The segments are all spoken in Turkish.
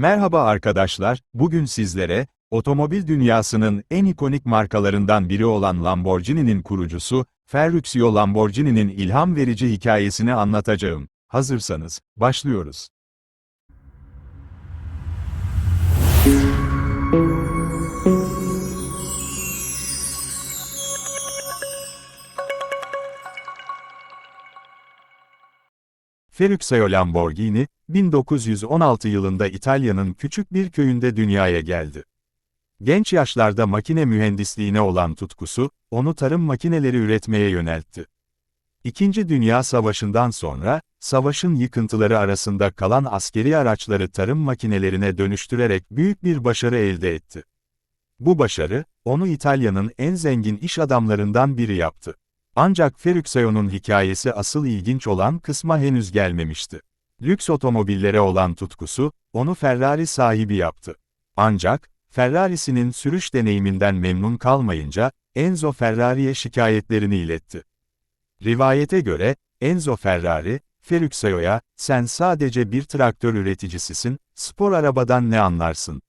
Merhaba arkadaşlar, bugün sizlere, otomobil dünyasının en ikonik markalarından biri olan Lamborghini'nin kurucusu, Ferruccio Lamborghini'nin ilham verici hikayesini anlatacağım. Hazırsanız, başlıyoruz. Ferruccio Lamborghini, 1916 yılında İtalya'nın küçük bir köyünde dünyaya geldi. Genç yaşlarda makine mühendisliğine olan tutkusu, onu tarım makineleri üretmeye yöneltti. İkinci Dünya Savaşı'ndan sonra, savaşın yıkıntıları arasında kalan askeri araçları tarım makinelerine dönüştürerek büyük bir başarı elde etti. Bu başarı, onu İtalya'nın en zengin iş adamlarından biri yaptı. Ancak Ferruccio'nun hikayesi asıl ilginç olan kısma henüz gelmemişti. Lüks otomobillere olan tutkusu, onu Ferrari sahibi yaptı. Ancak, Ferrari'sinin sürüş deneyiminden memnun kalmayınca, Enzo Ferrari'ye şikayetlerini iletti. Rivayete göre, Enzo Ferrari, Ferruccio'ya, sen sadece bir traktör üreticisisin, spor arabadan ne anlarsın?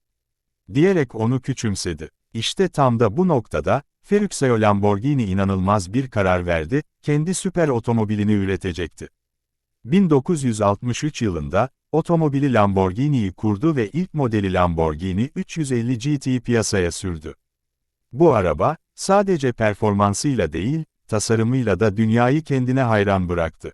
Diyerek onu küçümsedi. İşte tam da bu noktada, Ferruccio Lamborghini inanılmaz bir karar verdi, kendi süper otomobilini üretecekti. 1963 yılında, otomobili Lamborghini'yi kurdu ve ilk modeli Lamborghini 350 GT'yi piyasaya sürdü. Bu araba, sadece performansıyla değil, tasarımıyla da dünyayı kendine hayran bıraktı.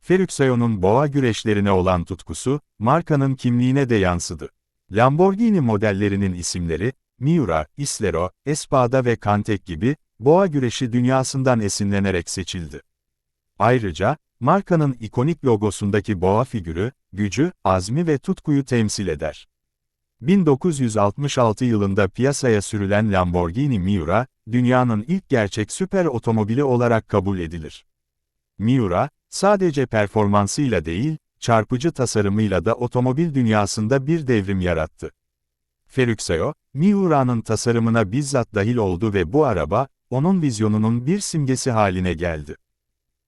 Ferruccio'nun boğa güreşlerine olan tutkusu, markanın kimliğine de yansıdı. Lamborghini modellerinin isimleri, Miura, Islero, Espada ve Cantek gibi, boğa güreşi dünyasından esinlenerek seçildi. Ayrıca, markanın ikonik logosundaki boğa figürü, gücü, azmi ve tutkuyu temsil eder. 1966 yılında piyasaya sürülen Lamborghini Miura, dünyanın ilk gerçek süper otomobili olarak kabul edilir. Miura, sadece performansıyla değil, çarpıcı tasarımıyla da otomobil dünyasında bir devrim yarattı. Ferruccio, Miura'nın tasarımına bizzat dahil oldu ve bu araba, onun vizyonunun bir simgesi haline geldi.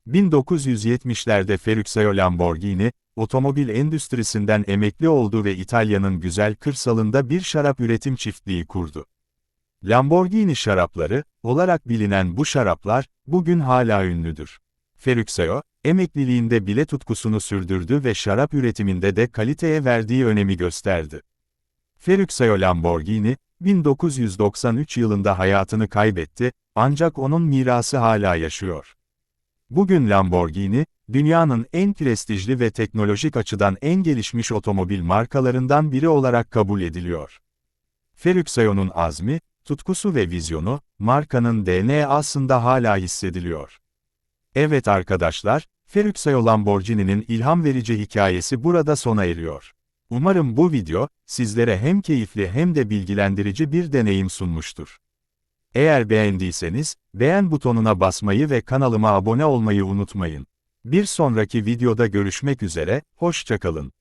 1970'lerde Ferruccio Lamborghini, otomobil endüstrisinden emekli oldu ve İtalya'nın güzel kırsalında bir şarap üretim çiftliği kurdu. Lamborghini şarapları, olarak bilinen bu şaraplar, bugün hala ünlüdür. Ferruccio, emekliliğinde bile tutkusunu sürdürdü ve şarap üretiminde de kaliteye verdiği önemi gösterdi. Ferruccio Lamborghini, 1993 yılında hayatını kaybetti, ancak onun mirası hala yaşıyor. Bugün Lamborghini, dünyanın en prestijli ve teknolojik açıdan en gelişmiş otomobil markalarından biri olarak kabul ediliyor. Ferruccio'nun azmi, tutkusu ve vizyonu, markanın DNA'sında hala hissediliyor. Evet arkadaşlar, Ferruccio Lamborghini'nin ilham verici hikayesi burada sona eriyor. Umarım bu video, sizlere hem keyifli hem de bilgilendirici bir deneyim sunmuştur. Eğer beğendiyseniz, beğen butonuna basmayı ve kanalıma abone olmayı unutmayın. Bir sonraki videoda görüşmek üzere, hoşçakalın.